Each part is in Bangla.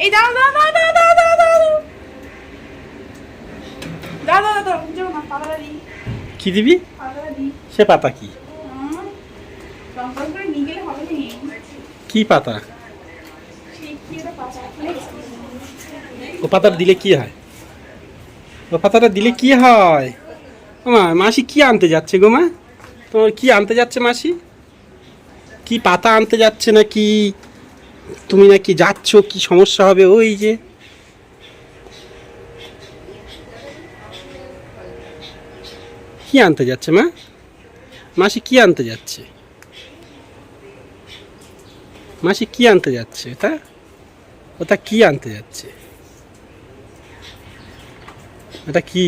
এই দাঁড়া দাঁড়া দাঁড়া দাঁড়া দাঁড়া দাঁড়া দাঁড়া দাঁড়া দাঁড়া দাঁড়া যাও না পাতাটা দিই। কি দিবি? সে পাতা কি? কি পাতা? ও পাতাটা দিলে কি হয়? ও পাতাটা দিলে কি হয়? মা মাসি কি আনতে যাচ্ছে গো মা? তোমার কি আনতে যাচ্ছে মাসি? কি পাতা আনতে যাচ্ছে নাকি? তুমি নাকি যাচ্ছ, কি সমস্যা হবে? ওই যে। কি আনতে যাচ্ছে, মা? মাসি কি আনতে যাচ্ছে? মাসি কি আনতে যাচ্ছে? ওটা? ওটা কি আনতে যাচ্ছে? এটা কি?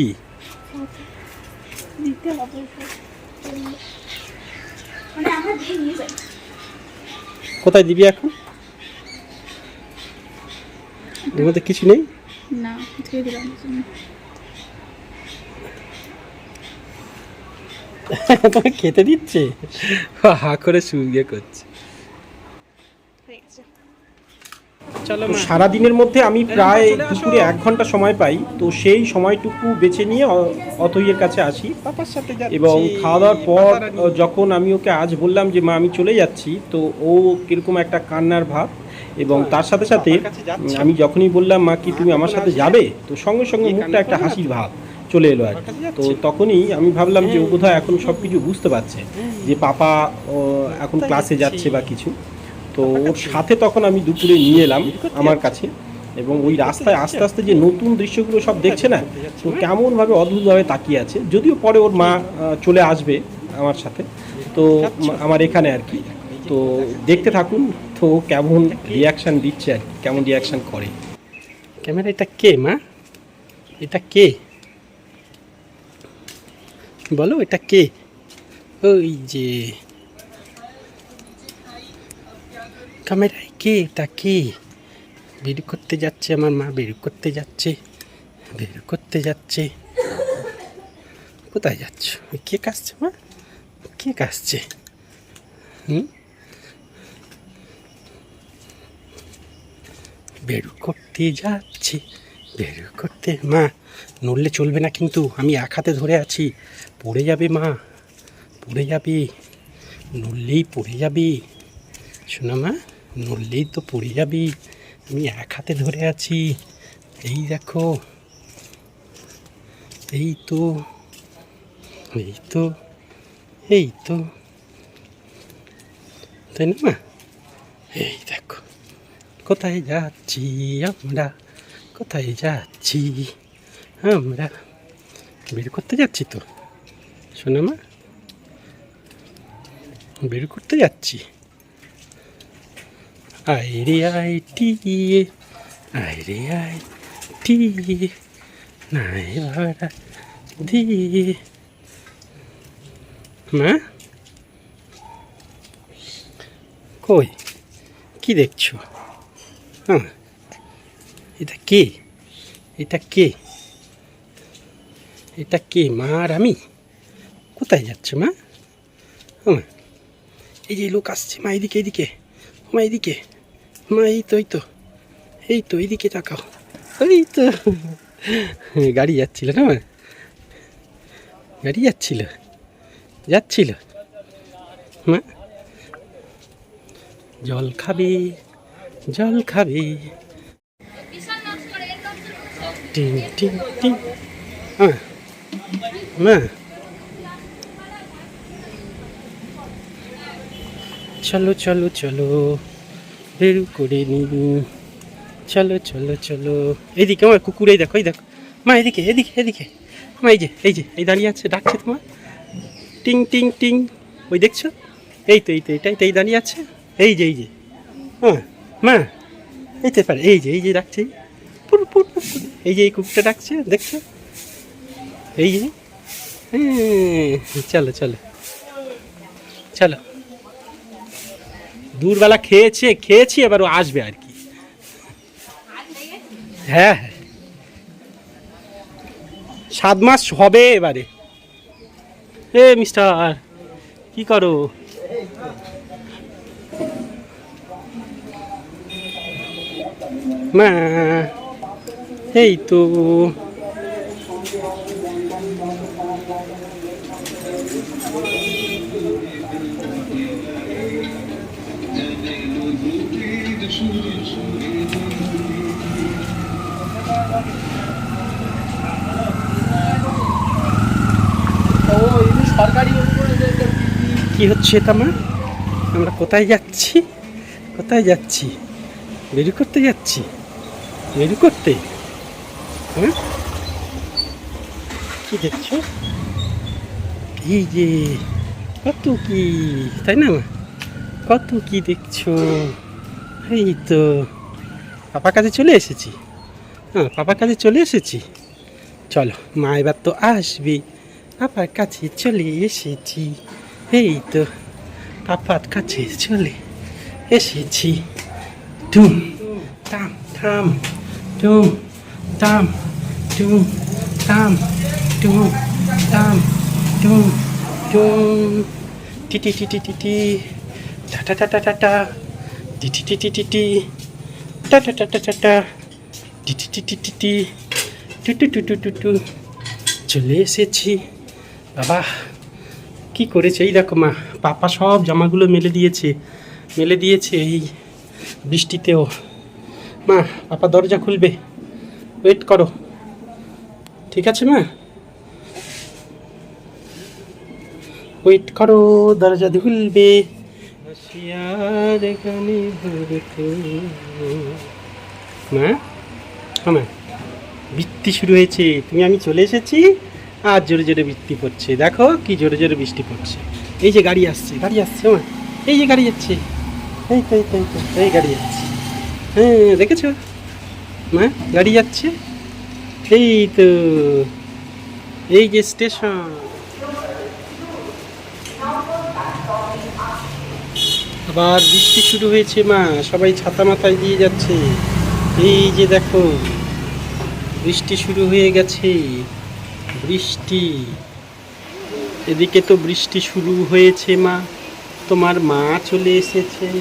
কোথায় দিবি এখন? এর মধ্যে কিছু নেই? না দিয়ে দিলাম তোমাকে খেতে দিচ্ছে? হা করে শুয়ে করছে। হয়ে সারাদিনের মধ্যে আমি প্রায় দুপুরে এক ঘণ্টা সময় পাই তো সেই সময়টুকু বেছে নিয়ে অতইয়ের কাছে আসি। এবং খাওয়া দাওয়ার পর যখন আমি ওকে আজ বললাম যে মা আমি চলে যাচ্ছি তো ও কীরকম একটা কান্নার ভাব। এবং তার সাথে সাথে। আমি যখনই বললাম মা কি তুমি আমার সাথে যাবে? তো সঙ্গে সঙ্গে মুখটা একটা হাসির ভাব। চলে এলো আর তো তখনই আমি ভাবলাম যে ও বোধহয় এখন সব কিছু বুঝতে পারছে যে পাপা এখন ক্লাসে যাচ্ছে বা কিছু। তো ওর সাথে তখন আমি দুপুরে নিয়ে এলাম আমার কাছে এবং ওই রাস্তায় আস্তে আস্তে যে নতুন দৃশ্যগুলো সব দেখছে না, তো কেমনভাবে অদ্ভুতভাবে তাকিয়ে আছে, যদিও পরে ওর মা চলে আসবে আমার সাথে, তো আমার এখানে আর কি। তো দেখতে থাকুন, তো কেমন রিয়াকশান দিচ্ছে আর কি, কেমন রিয়াকশান করে। ক্যামেরা, এটা কে মা? এটা কে? বলো, এটা কে? ওই যে ক্যামেরায় কে এটা কে বের করতে যাচ্ছে আমার মা, বের করতে যাচ্ছে, বের করতে যাচ্ছে। কোথায় যাচ্ছ? কে কাশছে মা? কে কাশছে হুম? বের করতে যাচ্ছে, বের করতে, মা, নড়লে চলবে না কিন্তু, আমি এক হাতে ধরে আছি। পড়ে যাবে মা, পড়ে যাবে, নড়লেই পড়ে যাবে। শোনা মা নড়লেই তো পড়ে যাবি আমি এক হাতে ধরে আছি। এই দেখো, এই তো এই তো এই তো। তাই না, মা? এই দেখো, কোথায় যাচ্ছি আমরা? কোথায় যাচ্ছি আমরা? বের করতে যাচ্ছি তো? শোনা, মা। বের করতে যাচ্ছি। আয় রে আয় টিয়ে আয় রে আয় টিয়ে নাই ভাড়া দিয়ে মা কই কি দেখছ হ্যাঁ এটা কে এটা কে এটা কে মা আর আমি কোথায় যাচ্ছে মা হ্যাঁ এই যে লোক আসছে মা এদিকে এদিকে মা এদিকে মা এই তো এই তো এই তো এইদিকে তাকাও এই তো গাড়ি যাচ্ছিল না গাড়ি যাচ্ছিল যাচ্ছিল মা জল খাবে জল খাবে টিং টিং টিং হ্যাঁ চলো চলো চলো বের করে নিন চলো চলো চলো। এইদিকে আমার কুকুর এই দেখো এই দেখো। মা এদিকে এদিকে এদিকে মা এই যে এই যে এই দাঁড়িয়ে আছে ডাকছে তোমার। টিং টিং টিং। ওই দেখছ? এই তো এই তো এটাই তো এই দাঁড়িয়ে আছে। এই যে এই যে। হ্যাঁ মা এই তো পারে এই যে এই যে ডাকছে। পুর পুর, পুর। এই যে এই কুকুরটা ডাকছে দেখছ? এই যে। হ্যাঁ, চলো চলো। চলো। দূরবেলা খেয়েছে, খেয়েছি, এবার ও আসবে আর কি। হ্যাঁ হ্যাঁ। সাত মাস হবে এবারে। এ মিস্টার, কি করো? এই তো। কি হচ্ছে এটা মা আমরা কোথায় যাচ্ছি? কোথায় যাচ্ছি? বেরু করতে যাচ্ছি? বেরু করতে? হ্যাঁ? কি দেখছ? এই যে, কত কি, তাই না মা? কত কি দেখছ? এই তো, পাপার কাছে চলে এসেছি। হ্যাঁ পাপার কাছে চলে এসেছি। চলো, মা এবার তো আসবে। পাপার কাছে চলে এসেছি। এই তো, পাপার কাছে চলে এসেছি। টুম তাম থাম টুম তাম টুম তাম টুম তাম টুম টুম। টিটি টিটি টিটি টা টা। টা টা টা টা টিটি টিটি টিটি টা টা টা টা টা টা টিটি টিটি টিটি টু টু টু টু টু টু চলে এসেছি বাবা কি করেছে এই দেখো মা পাপা সব জামাগুলো মেলে দিয়েছে মেলে দিয়েছে এই বৃষ্টিতেও মা পাপা দরজা খুলবে ওয়েট করো ঠিক আছে মা ওয়েট করো দরজা খুলবে মা হ্যাঁ বৃষ্টি শুরু হয়েছে। তুমি, আমি চলে এসেছি। আর জোরে জোরে বৃষ্টি পড়ছে। দেখো কি জোরে জোরে বৃষ্টি পড়ছে। এই যে গাড়ি আসছে গাড়ি আসছে, মা। এই যে গাড়ি যাচ্ছে। এই তো এই তো এই তো এই গাড়ি যাচ্ছে। হ্যাঁ দেখেছ? মা, গাড়ি যাচ্ছে। এই তো, এই যে স্টেশন। আবার বৃষ্টি শুরু হয়েছে, মা। সবাই ছাতা মাথায় দিয়ে যাচ্ছে। এই যে দেখো, বৃষ্টি শুরু হয়ে গেছে। বৃষ্টি। এদিকে তো বৃষ্টি শুরু হয়েছে, মা। তোমার মা চলে এসেছে।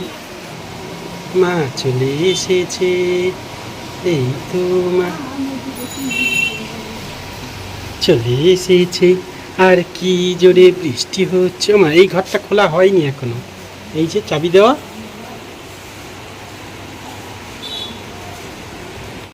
মা চলে এসেছে। এই তো, মা। চলে এসেছে। আর কি জোরে বৃষ্টি হচ্ছে, মা। এই ঘরটা খোলা হয়নি এখনও। এই যে চাবি দেওয়া